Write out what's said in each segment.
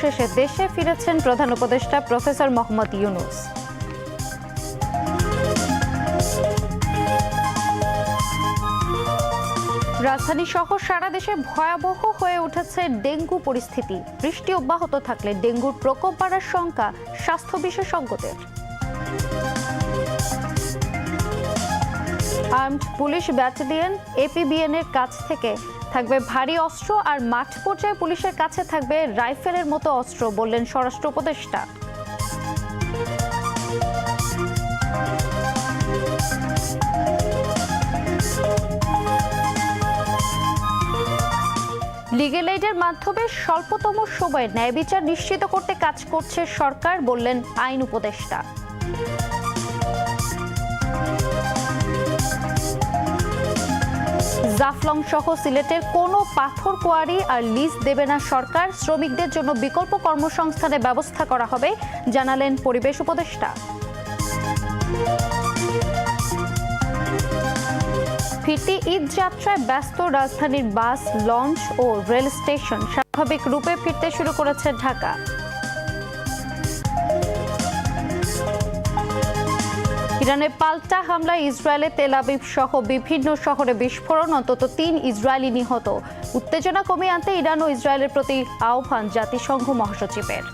শেষে দেশে ফিরেছেন প্রধান উপদেষ্টা প্রফেসর মোহাম্মদ ইউনুস। রাজধানী সহ সারা দেশে ভয়াবহ হয়ে উঠেছে ডেঙ্গু পরিস্থিতি। বৃষ্টি অব্যাহত থাকলে ডেঙ্গুর প্রকোপ বাড়ার শঙ্কা স্বাস্থ্য বিশেষজ্ঞদের। আর্মড পুলিশ ব্যাটালিয়ন এপিবিএন এর কাছ থেকে থাকবে ভারী অস্ত্র আর মাঠ পর্যায়ে পুলিশের কাছে থাকবে রাইফেলের মতো অস্ত্র, বললেন স্বরাষ্ট্র উপদেষ্টা। লিগেল এইডের মাধ্যমে স্বল্পতম সময়ে ন্যায় বিচার নিশ্চিত করতে কাজ করছে সরকার, বললেন আইন উপদেষ্টা। জাফলং সহ সিলেটের কোনো পাথর, কোয়ারি আর লিজ দেবে না সরকার। শ্রমিকদের জন্য বিকল্প কর্মসংস্থানের ব্যবস্থা করা হবে, জানালেন পরিবেশ উপদেষ্টা। ফিরতি ঈদ যাত্রায় ব্যস্ত রাজধানীর বাস, লঞ্চ ও রেল স্টেশন স্বাভাবিক রূপে ফিরতে শুরু করেছে ঢাকা। ইরানের পাল্টা হামলায় ইসরায়েলে তেল আবিব সহ বিভিন্ন শহরে বিস্ফোরণ, অন্তত তিন ইসরায়েলি নিহত। উত্তেজনা কমিয়ে আনতে ইরান ও ইসরায়েলের প্রতি আহ্বান জাতিসংঘ মহাসচিবের।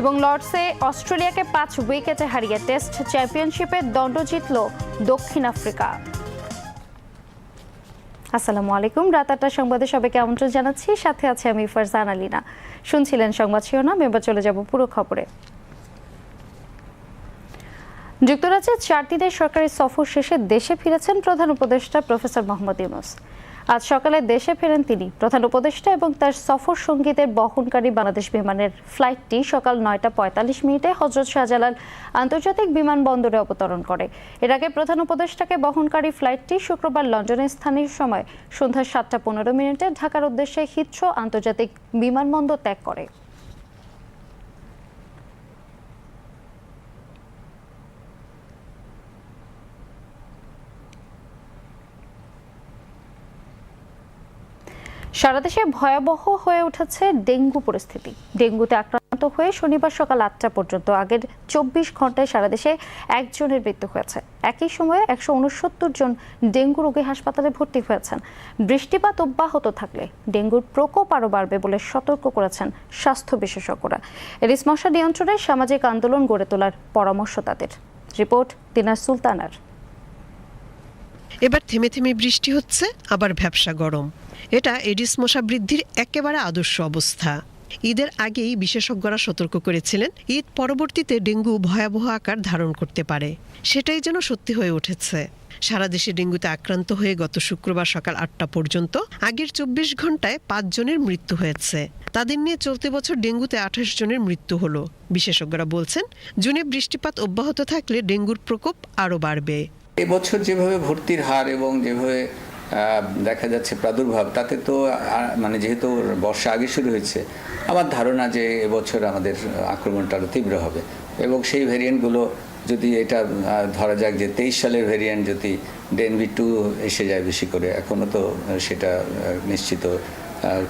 এবং লর্ডসে অস্ট্রেলিয়াকে পাঁচ উইকেটে হারিয়ে টেস্ট চ্যাম্পিয়নশিপে দণ্ড জিতল দক্ষিণ আফ্রিকা। আসসালামু আলাইকুম। রাত আটটা সংবাদে সবাইকে আমন্ত্রণ জানাচ্ছি। সাথে আছে আমি ফারজান আলিনা। শুনছিলেন সংবাদ শিরোনাম, এবার চলে যাব পুরো খবরে। যুক্তরাজ্যের চার দিনের সরকারি সফর শেষে দেশে ফিরেছেন প্রধান উপদেষ্টা প্রফেসর মোহাম্মদ ইউনুস। আজ সকালে দেশে ফেরেন তিনি। প্রধান উপদেষ্টা এবং তার সফর সঙ্গীদের বহনকারী বাংলাদেশ বিমানের ফ্লাইটটি সকাল নয়টা পঁয়তাল্লিশ মিনিটে হজরত শাহজালাল আন্তর্জাতিক বিমানবন্দরে অবতরণ করে। এর আগে প্রধান উপদেষ্টাকে বহনকারী ফ্লাইটটি শুক্রবার লন্ডনের স্থানীয় সময় সন্ধ্যা সাতটা পনেরো মিনিটে ঢাকার উদ্দেশ্যে হিথ্রো আন্তর্জাতিক বিমানবন্দর ত্যাগ করে। সারা দেশে ভয়াবহ হয়ে উঠেছে ডেঙ্গু পরিস্থিতি। ডেঙ্গুতে আক্রান্ত হয়ে শনিবার সকাল আটটা পর্যন্ত আগের চব্বিশ ঘন্টায় সারা দেশে একজনের মৃত্যু হয়েছে। একই সময়ে একশো উনসত্তর জন ডেঙ্গু রোগী হাসপাতালে ভর্তি হয়েছেন। বৃষ্টিপাত অব্যাহত থাকলে ডেঙ্গুর প্রকোপ আরও বাড়বে বলে সতর্ক করেছেন স্বাস্থ্য বিশেষজ্ঞরা। এরিস মশা নিয়ন্ত্রণে সামাজিক আন্দোলন গড়ে তোলার পরামর্শ তাদের। রিপোর্ট দিনার সুলতানার এবার থেমে থেমে বৃষ্টি হচ্ছে, আবার ভ্যাবসা গরম। এটা এডিস মশা বৃদ্ধির একেবারে আদর্শ অবস্থা। ঈদের আগেই বিশেষজ্ঞরা সতর্ক করেছিলেন, ঈদ পরবর্তীতে ডেঙ্গু ভয়াবহ আকার ধারণ করতে পারে। সেটাই যেন সত্যি হয়ে উঠেছে। সারা দেশে ডেঙ্গুতে আক্রান্ত হয়ে গত শুক্রবার সকাল আটটা পর্যন্ত আগের চব্বিশ ঘন্টায় পাঁচ জনের মৃত্যু হয়েছে। তাদের নিয়ে চলতি বছর ডেঙ্গুতে আঠাশ জনের মৃত্যু হলো। বিশেষজ্ঞরা বলছেন, জুনে বৃষ্টিপাত অব্যাহত থাকলে ডেঙ্গুর প্রকোপ আরও বাড়বে। এবছর যেভাবে ভর্তির হার এবং যেভাবে দেখা যাচ্ছে প্রাদুর্ভাব, তাতে তো মানে যেহেতু বর্ষা আগে শুরু হয়েছে, আমার ধারণা যে এবছর আমাদের আক্রমণটা আরও তীব্র হবে। এবং সেই ভেরিয়েন্টগুলো যদি এটা ধরা যাক যে তেইশ সালের ভেরিয়েন্ট যদি ডেনভি টু এসে যায় বেশি করে এখনও তো সেটা নিশ্চিত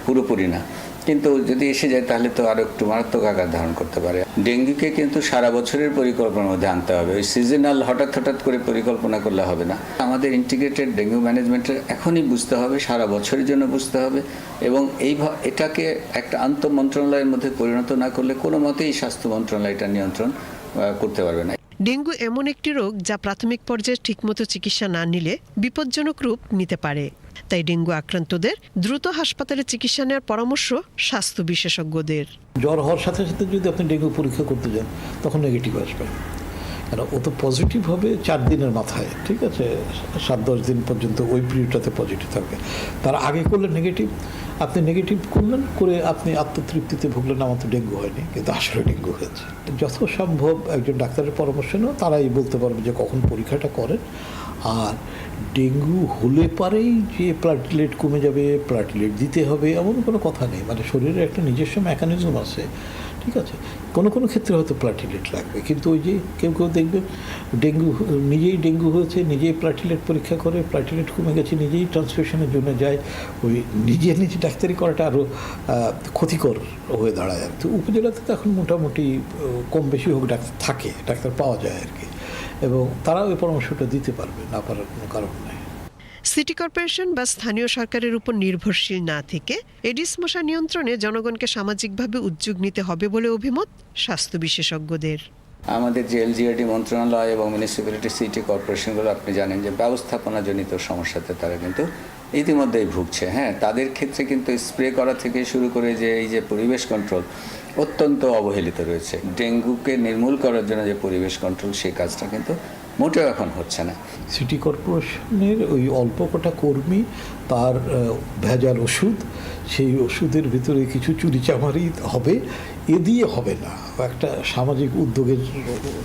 পুরোপুরি না। কিন্তু যদি এসে যায়, তাহলে তো আরও একটু মারাত্মক আকার ধারণ করতে পারে। ডেঙ্গুকে কিন্তু সারা বছরের পরিকল্পনার মধ্যে আনতে হবে। ওই সিজনাল হঠাৎ হঠাৎ করে পরিকল্পনা করলে হবে না। আমাদের ইন্টিগ্রেটেড ডেঙ্গু ম্যানেজমেন্টের এখনই বুঝতে হবে, সারা বছরের জন্য বুঝতে হবে এবং এই এটাকে একটা আন্তঃ মন্ত্রণালয়ের মধ্যে পরিণত না করলে কোনো মতেই স্বাস্থ্য মন্ত্রণালয় এটা নিয়ন্ত্রণ করতে পারবে না। ডেঙ্গু এমন একটি রোগ যা প্রাথমিক পর্যায়ে ঠিকমতো চিকিৎসা না নিলে বিপজ্জনক রূপ নিতে পারে। তাই ডেঙ্গু আক্রান্তদের দ্রুত হাসপাতালে চিকিৎসা নেওয়ার পরামর্শ স্বাস্থ্য বিশেষজ্ঞদের। জ্বর হওয়ার সাথে সাথে যদি আপনি ডেঙ্গু পরীক্ষা করতে যান, তখন নেগেটিভ আসবে। কেন? ও তো পজিটিভ হবে চার দিনের মাথায়, ঠিক আছে? সাত, দশ দিন পর্যন্ত ওই পিরিয়ডটাতে পজিটিভ থাকবে। তার আগে করলে নেগেটিভ আপনি নেগেটিভ করলেন, করে আপনি আত্মতৃপ্তিতে ভুগলেন, আমার তো ডেঙ্গু হয়নি, কিন্তু আসলে ডেঙ্গু হয়েছে। যত সম্ভব একজন ডাক্তারের পরামর্শ নেওয়া তারাই বলতে পারবে যে কখন পরীক্ষাটা করেন। আর ডেঙ্গু হলে পারেই যে প্লাটিলেট কমে যাবে প্লাটিলেট দিতে হবে, এমন কোনো কথা নেই। মানে শরীরের একটা নিজস্ব মেকানিজম আছে, ঠিক আছে? কোনো কোনো ক্ষেত্রে হয়তো প্লাটিলেট লাগবে। কিন্তু ওই যে কেউ কেউ দেখবে, ডেঙ্গু নিজেই ডেঙ্গু হয়েছে, নিজেই প্লাটিলেট পরীক্ষা করে প্লাটিলেট কমে গেছে, নিজেই ট্রান্সমিশনের জন্য যায়। ওই নিজে নিজে ডাক্তারি করাটা আরও ক্ষতিকর হয়ে দাঁড়ায় আর কি। উপজেলাতে তো এখন মোটামুটি কম বেশি হোক ডাক্তার থাকে, ডাক্তার পাওয়া যায় আর কি। এবং তারাও এই পরামর্শটা দিতে পারবে না পারার কোনো কারণ নেই। সিটি কর্পোরেশন বা স্থানীয় সরকারের উপর নির্ভরশীল না থেকে এডিস মশা নিয়ন্ত্রণে জনগণকে সামাজিকভাবে উদ্যোগ নিতে হবে বলে অভিমত স্বাস্থ্য বিশেষজ্ঞদের। আমাদের যে এলজিআরডি মন্ত্রণালয় এবং মিউনিসিপ্যালিটি সিটি কর্পোরেশনগুলো আপনি জানেন যে ব্যবস্থাপনাজনিত সমস্যাতে তারা কিন্তু ইতিমধ্যেই ভুগছে। হ্যাঁ তাদের ক্ষেত্রে কিন্তু স্প্রে করা থেকে শুরু করে যে এই যে পরিবেশ কন্ট্রোল অত্যন্ত অবহেলিত রয়েছে। ডেঙ্গুকে নির্মূল করার জন্য যে পরিবেশ কন্ট্রোল সেই কাজটা কিন্তু মোটেও এখন হচ্ছে না। সিটি কর্পোরেশনের ওই অল্প কটা কর্মী, তার ভেজাল ওষুধ, সেই ওষুধের ভিতরে কিছু চুরিচামারি হবে, এ দিয়ে হবে না। একটা সামাজিক উদ্যোগের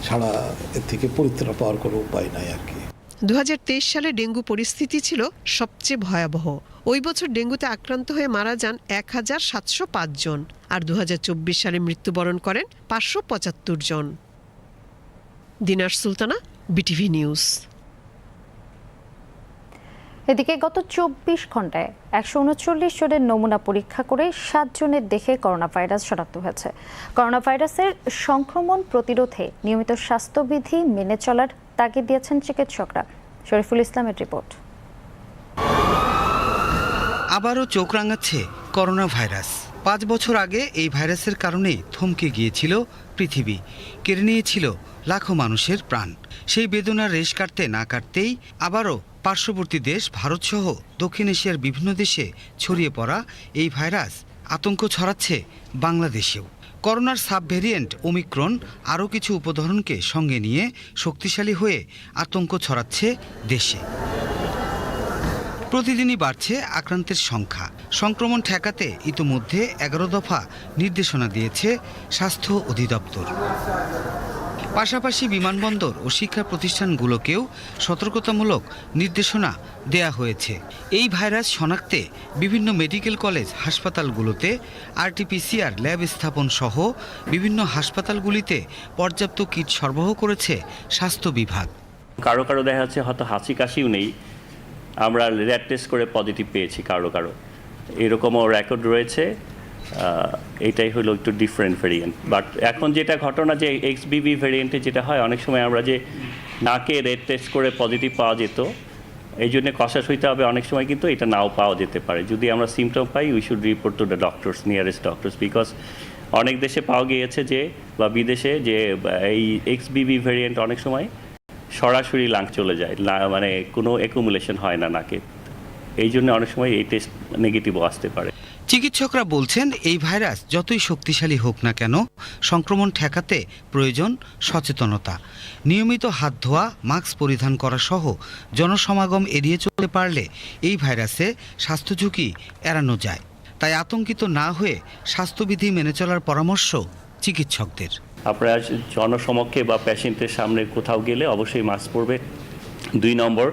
ছাড়া এর থেকে পরিত্রাণ পাওয়ার কোনো উপায় নাই আর কি। দুহাজার তেইশ সালে ডেঙ্গু পরিস্থিতি ছিল সবচেয়ে ভয়াবহ। ওই বছর ডেঙ্গুতে আক্রান্ত হয়ে মারা যান এক হাজার সাতশো পাঁচ জন আর দুহাজার চব্বিশ সালে মৃত্যুবরণ করেন পাঁচশো পঁচাত্তর জন। Dinar Sultana, BTV news. এদিকে গত চব্বিশ ঘন্টায় একশো উনচল্লিশ জনের নমুনা পরীক্ষা করে সাত জনের দেখে করোনা ভাইরাস শনাক্ত হয়েছে। করোনা ভাইরাসের সংক্রমণ প্রতিরোধে নিয়মিত স্বাস্থ্যবিধি মেনে চলার তাগিদ দিয়েছেন চিকিৎসকরা। শরীফুল ইসলামের রিপোর্ট। আবারও চোখ রাঙাচ্ছে করোনা ভাইরাস পাঁচ বছর আগে এই ভাইরাসের কারণে থমকে গিয়েছিল পৃথিবী, কেড়ে নিয়েছিল লাখো মানুষের প্রাণ। সেই বেদনার রেশ কাটতে না কাটতেই আবারও পার্শ্ববর্তী দেশ ভারতসহ দক্ষিণ এশিয়ার বিভিন্ন দেশে ছড়িয়ে পড়া এই ভাইরাস আতঙ্ক ছড়াচ্ছে বাংলাদেশেও। করোনার সাব ভেরিয়েন্ট ওমিক্রন আরও কিছু উপধরনকে সঙ্গে নিয়ে শক্তিশালী হয়ে আতঙ্ক ছড়াচ্ছে দেশে। প্রতিদিনই বাড়ছে আক্রান্তের সংখ্যা। সংক্রমণ ঠেকাতে ইতোমধ্যে এগারো দফা নির্দেশনা দিয়েছে স্বাস্থ্য অধিদপ্তর। পাশাপাশি বিমানবন্দর ও শিক্ষা প্রতিষ্ঠানগুলোকেও সতর্কতামূলক নির্দেশনা দেয়া হয়েছে। এই ভাইরাস শনাক্তে বিভিন্ন মেডিকেল কলেজ হাসপাতালগুলোতে আরটিপিসিআর ল্যাব স্থাপন সহ বিভিন্ন হাসপাতালগুলিতে পর্যাপ্ত কিট সরবরাহ করেছে স্বাস্থ্য বিভাগ। কারও কারও দেখা যাচ্ছে হয়তো হাসি কাশিও নেই। আমরা র্যাট টেস্ট করে পজিটিভ পেয়েছি কারও কারও। এরকমও রেকর্ড রয়েছে। এটাই হলো একটু ডিফারেন্ট ভেরিয়েন্ট বাট এখন যেটা ঘটনা যে এক্স বিবি ভেরিয়েন্টে যেটা হয়, অনেক সময় আমরা যে নাকে রেড টেস্ট করে পজিটিভ পাওয়া যেত, এই জন্য কষাস হইতে হবে। অনেক সময় কিন্তু এটা নাও পাওয়া যেতে পারে। যদি আমরা symptom pi we should report to the doctors nearest doctors because অনেক দেশে পাওয়া গিয়েছে যে, বা বিদেশে যে এই এক্স বিবি ভেরিয়েন্ট অনেক সময় সরাসরি লাং চলে যায়। মানে কোনো অ্যাকুমুলেশন হয় না নাকে। এই জন্য অনেক সময় এই টেস্ট নেগেটিভও আসতে পারে। চিকিৎসকরা বলছেন, এই ভাইরাস যতই শক্তিশালী হোক না কেন, সংক্রমণ ঠেকাতে প্রয়োজন সচেতনতা। নিয়মিত হাত ধোয়া, মাস্ক পরিধান করা সহ জনসমাগম এড়িয়ে চলতে পারলে এই ভাইরাসে স্বাস্থ্য ঝুঁকি এড়ানো যায়। তাই আতঙ্কিত না হয়ে স্বাস্থ্যবিধি মেনে চলার পরামর্শ চিকিৎসকদের। আপনারা জনসমক্ষে বা পেশেন্টের সামনে কোথাও গেলে অবশ্যই মাস্ক পরবে দুই নম্বর,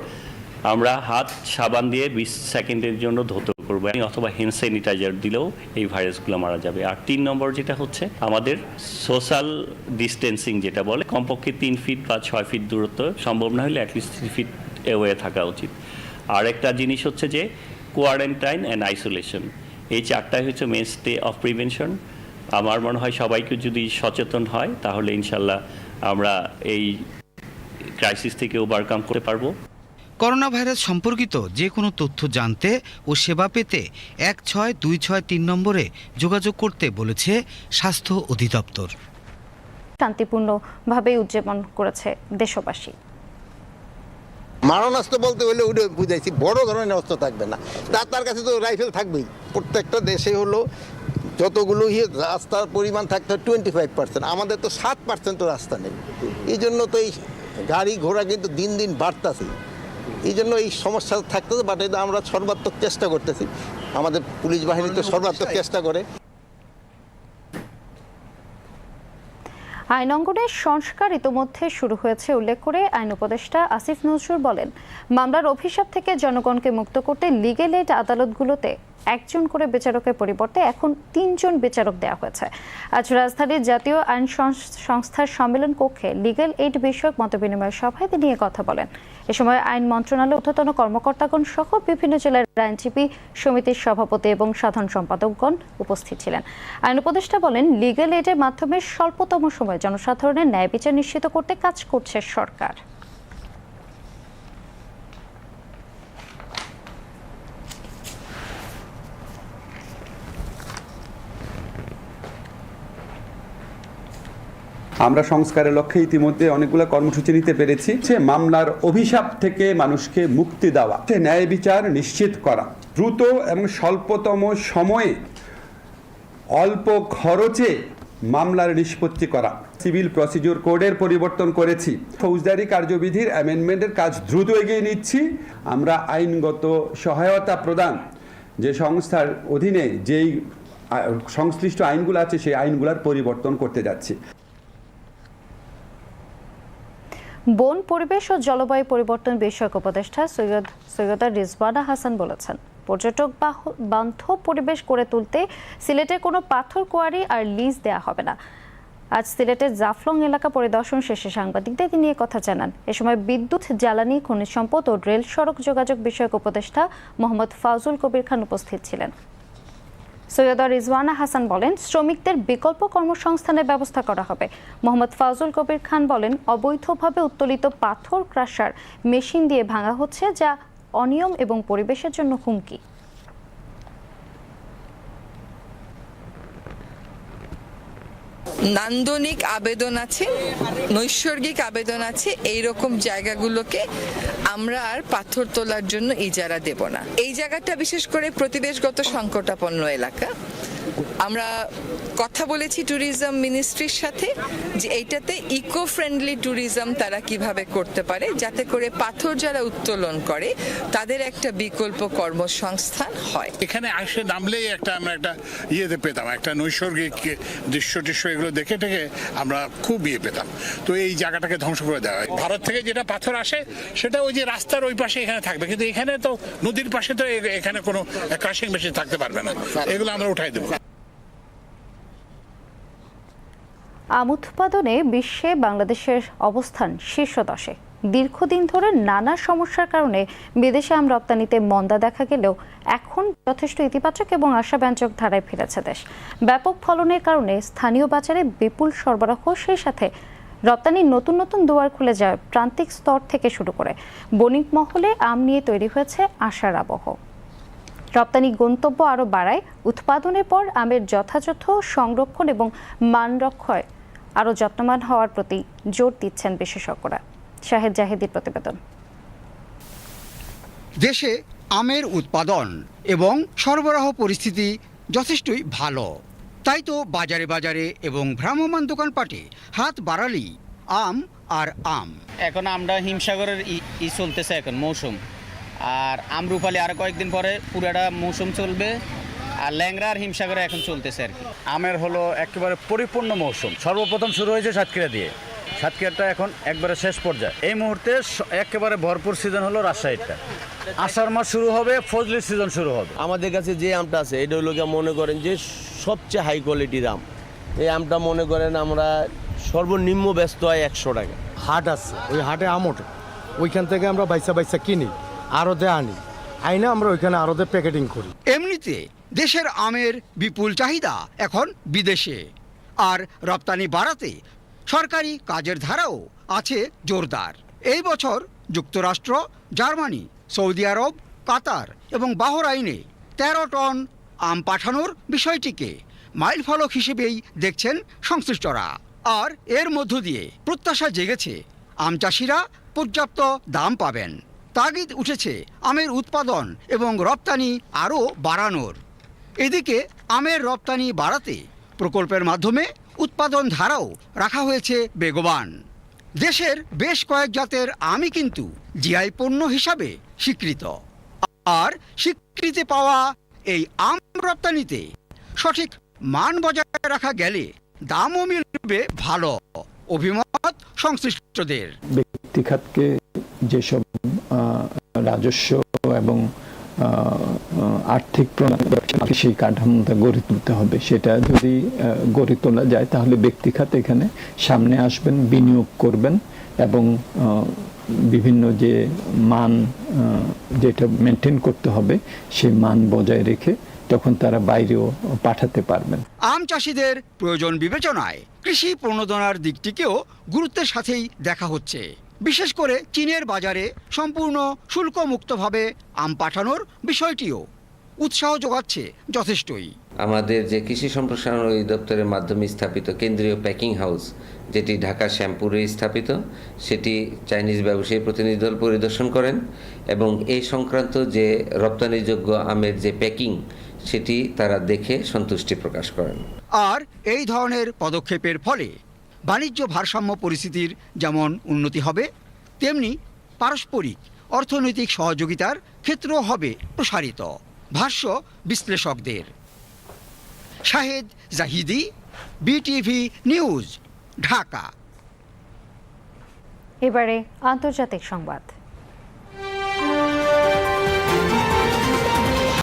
আমরা হাত সাবান দিয়ে বিশ সেকেন্ডের জন্য ধৌত করব অথবা হ্যান্ড স্যানিটাইজার দিলেও এই ভাইরাসগুলো মারা যাবে। আর তিন নম্বর যেটা হচ্ছে, আমাদের সোশ্যাল ডিস্টেন্সিং যেটা বলে, কমপক্ষে তিন ফিট বা ছয় ফিট দূরত্ব সম্ভব না হলে অ্যাটলিস্ট থ্রি ফিট এওয়ে থাকা উচিত। আর একটা জিনিস হচ্ছে যে কোয়ারেন্টাইন অ্যান্ড আইসোলেশন এই চারটাই হচ্ছে মেন স্টে অফ প্রিভেনশন আমার মনে হয় সবাইকে যদি সচেতন হয়, তাহলে ইনশাল্লাহ আমরা এই ক্রাইসিস থেকে ওভারকাম করতে পারব। করোনা ভাইরাস সম্পর্কিত যে কোনো তথ্য জানতে ও সেবা পেতে এক ছয় দুই ছয় তিন নম্বরে যোগাযোগ করতে বলেছে স্বাস্থ্য অধিদপ্তর। শান্তিপূর্ণভাবে উদযাপন করেছে দেশবাসী। মারণাস্ত্র বলতে হলে ওটা বুঝাইছি বড় ধরনের অস্ত্র থাকবে না। তার তার কাছে তো রাইফেল থাকবেই। প্রত্যেকটা দেশে হলো যতগুলো ইয়ে রাস্তার পরিমাণ থাকতে হয় টোয়েন্টি ফাইভ পার্সেন্ট আমাদের তো সাত পার্সেন্টও রাস্তা নেই। এই জন্য তো এই গাড়ি ঘোড়া কিন্তু দিন দিন বাড়তেছে এই জন্য এই সমস্যা থাকতেছে বাট এটা আমরা সর্বাত্মক চেষ্টা করতেছি। আমাদের পুলিশ বাহিনী তো সর্বাত্মক চেষ্টা করে। আইন অঙ্গনের সংস্কার ইতোমধ্যে শুরু হয়েছে উল্লেখ করে আইন উপদেষ্টা আসিফ নজরুল বলেন, মামলার অভিশাপ থেকে জনগণকে মুক্ত করতে লিগেল এইড আদালতগুলোতে একজন করে বিচারকের পরিবর্তে এখন তিনজন বিচারক দেওয়া হয়েছে। আজ রাজধানীর জাতীয় আইন সংস- সংস্থার সম্মেলন কক্ষে লিগ্যাল এইড বিষয়ক মতবিনিময় সভায় তিনি এ কথা বলেন। এ সময় আইন মন্ত্রণালয়ের ঊর্ধ্বতন কর্মকর্তাগণ সহ বিভিন্ন জেলার আইনজীবী, সমিতির সভাপতি এবং সাধারণ সম্পাদকগণ উপস্থিত ছিলেন। আইন উপদেষ্টা বলেন লিগ্যাল এইডের মাধ্যমে স্বল্পতম সময়ে জনসাধারণের ন্যায় বিচার নিশ্চিত করতে কাজ করছে সরকার। আমরা সংস্কারের লক্ষ্যে ইতিমধ্যে অনেকগুলো কর্মসূচি নিতে পেরেছি। সে মামলার অভিশাপ থেকে মানুষকে মুক্তি দেওয়া, সে ন্যায় বিচার নিশ্চিত করা। দ্রুত এবং স্বল্পতম সময়ে অল্প খরচে মামলার নিষ্পত্তি করা। সিভিল প্রসিডিউর কোডের পরিবর্তন করেছি। ফৌজদারি কার্যবিধির অ্যামেন্ডমেন্টের কাজ দ্রুত এগিয়ে নিচ্ছি। আমরা আইনগত সহায়তা প্রদান, যে সংস্থার অধীনে যেই সংশ্লিষ্ট আইনগুলো আছে, সেই আইনগুলোর পরিবর্তন করতে যাচ্ছি। বন, পরিবেশ ও জলবায়ু পরিবর্তন বিষয়ক উপদেষ্টা সৈয়দ, সৈয়দা রিজওয়ানা হাসান বলেছেন, পর্যটক বান্ধব পরিবেশ গড়ে তুলতে সিলেটে কোনো পাথর, কোয়ারি আর লিজ দেয়া হবে না। আজ সিলেটের জাফলং এলাকা পরিদর্শন শেষে সাংবাদিকদের তিনি কথা জানান। এ সময় বিদ্যুৎ, জ্বালানি, খনিজ সম্পদ ও রেল সড়ক যোগাযোগ বিষয়ক উপদেষ্টা মোহাম্মদ ফাজুল কবির খান উপস্থিত ছিলেন। সৈয়দা রিজওয়ানা হাসান বলেন, শ্রমিকদের বিকল্প কর্মসংস্থানের ব্যবস্থা করা হবে। মোহাম্মদ ফাজুল কবির খান বলেন, অবৈধভাবে উত্তোলিত পাথর ক্রাশার মেশিন দিয়ে ভাঙা হচ্ছে, যা অনিয়ম এবং পরিবেশের জন্য হুমকি। নান্দনিক আবেদন আছে, নৈসর্গিক আবেদন আছে এই রকম জায়গাগুলোকে আমরা আর পাথর তোলার জন্য ইজারা দেব না। এই জায়গাটা বিশেষ করে প্রতিবেশগত সংকটাপন্ন এলাকা। আমরা কথা বলেছি ট্যুরিজম মিনিস্ট্রির সাথে যে এইটাতে ইকো ফ্রেন্ডলি ট্যুরিজম তারা কীভাবে করতে পারে যাতে করে পাথর যারা উত্তোলন করে তাদের একটা বিকল্প কর্মসংস্থান হয়। এখানে আসে নামলেই একটা আমরা একটা ইয়েতে পেতাম একটা নৈসর্গিক দৃশ্য টিশ্য এগুলো দেখে টেকে আমরা খুব ইয়ে পেতাম। তো এই জায়গাটাকে ধ্বংস করে দেওয়া হয়। ভারত থেকে যেটা পাথর আসে সেটা ওই যে রাস্তার ওই পাশে এখানে থাকবে। কিন্তু এখানে তো নদীর পাশে তো এ- এখানে কোনো ক্রাশিং মেশিন থাকতে পারবে না। এগুলো আমরা উঠাই দেবো। আম উৎপাদনে বিশ্বে বাংলাদেশের অবস্থান শীর্ষ দশে দীর্ঘদিন ধরে নানা সমস্যার কারণে বিদেশে আম রপ্তানিতে মন্দা দেখা গেলেও এখন যথেষ্ট ইতিবাচক এবং আশাব্যঞ্জক ধারায় ফিরেছে দেশ। ব্যাপক ফলনের কারণে স্থানীয় বাজারে বিপুল সরবরাহ, সেই সাথে রপ্তানির নতুন নতুন দুয়ার খুলে যায় প্রান্তিক স্তর থেকে শুরু করে বণিক মহলে আম নিয়ে তৈরি হয়েছে আশার আবহ। রপ্তানি গন্তব্য আরও বাড়ায়, উৎপাদনের পর আমের যথাযথ সংরক্ষণ এবং মান রক্ষায় আরও যত্নবান হওয়ার প্রতি জোর দিচ্ছেন বিশেষজ্ঞরা। শাহেদ জাহেদির প্রতিবেদন। দেশে আমের উৎপাদন এবং সরবরাহ পরিস্থিতি যথেষ্টই ভালো। তাই তো বাজারে বাজারে এবং ভ্রাম্যমাণ দোকানপাটে হাত বাড়ালি আম আর আম। এখন আমরা হিমসাগরের ই- ই চলতেছে এখন মৌসুম। আর আমরুপালি আর কয়েকদিন পরে পুরাটা মৌসুম চলবে। আর আর হিমসাগরে এখন চলতেছে আর কি। আমের হলো একেবারে পরিপূর্ণ মৌসুম। সর্বপ্রথম শুরু হয়েছে সাতক্ষীরা দিয়ে। সাতক্ষীরাটা এখন একবারে শেষ পর্যায়ে। এই মুহূর্তে একেবারে ভরপুর সিজন হলো রাজশাহীটা আষাঢ় মাস শুরু হবে ফজলির সিজন শুরু হবে। আমাদের কাছে যে আমটা আছে এটা হলো মনে করেন যে সবচেয়ে হাই কোয়ালিটির আম। এই আমটা মনে করেন আমরা সর্বনিম্ন ব্যস্ত হয় একশো টাকা। হাট আছে ওই হাটে আম ওঠে। ওইখান থেকে আমরা বাইসা বাইসা কিনি আরতে আনি। আইনা আমরা ওইখানে আরতে প্যাকেটিং করি। এমনিতে দেশের আমের বিপুল চাহিদা এখন বিদেশে। আর রপ্তানি বাড়াতে সরকারি কাজের ধারাও আছে জোরদার। এই বছর যুক্তরাষ্ট্র, জার্মানি, সৌদি আরব, কাতার এবং বাহরাইনে তেরো টন আম পাঠানোর বিষয়টিকে মাইল ফলক হিসেবেই দেখছেন সংশ্লিষ্টরা। আর এর মধ্য দিয়ে প্রত্যাশা জেগেছে আম চাষিরা পর্যাপ্ত দাম পাবেন। তাগিদ উঠেছে আমের উৎপাদন এবং রপ্তানি আরও বাড়ানোর। এদিকে আমের রপ্তানি বাড়াতে প্রকল্পের মাধ্যমে উৎপাদন ধারাও রাখা হয়েছে বেগবান। দেশের বেশ কয়েক জাতের আমই কিন্তু জিআই পণ্য হিসাবে স্বীকৃত। আর স্বীকৃতি পাওয়া এই আম রপ্তানিতে সঠিক মান বজায় রাখা গেলে দামও মিলবে ভালো, অভিমত সংশ্লিষ্টদের। ব্যক্তি খাতকে যেসব রাজস্ব এবং আর্থিক প্রণালী সেই কাঠামোটা গড়ে তুলতে হবে। সেটা যদি গড়ে তোলা যায়, তাহলে ব্যক্তি খাত এখানে সামনে আসবেন, বিনিয়োগ করবেন এবং বিভিন্ন যে মান যেটা মেনটেন করতে হবে, সেই মান বজায় রেখে তখন তারা বাইরেও পাঠাতে পারবেন। আম চাষিদের প্রয়োজন বিবেচনায় কৃষি প্রণোদনার দিকটিকেও গুরুত্বের সাথেই দেখা হচ্ছে। বিশেষ করে চীনের বাজারে সম্পূর্ণ শুল্কমুক্তভাবে আম পাঠানোর বিষয়টিও উৎসাহ যোগাচ্ছে যথেষ্টই। আমাদের যে কৃষি সম্প্রসারণ অধিদপ্তরের মাধ্যমে স্থাপিত কেন্দ্রীয় প্যাকিং হাউস যেটি ঢাকা শ্যামপুরে স্থাপিত সেটি চাইনিজ ব্যবসায়ী প্রতিনিধি দল পরিদর্শন করেন এবং এই সংক্রান্ত যে রপ্তানিযোগ্য আমের যে প্যাকিং সেটি তারা দেখে সন্তুষ্টি প্রকাশ করেন। আর এই ধরনের পদক্ষেপের ফলে বাণিজ্য ভারসাম্য পরিস্থিতির যেমন উন্নতি হবে, তেমনি পারস্পরিক অর্থনৈতিক সহযোগিতার ক্ষেত্র হবে প্রসারিত। ভাষ্য বিশ্লেষকদের। Shahed Zahidi, BTV news, Dhaka. এবারে আন্তর্জাতিক সংবাদ।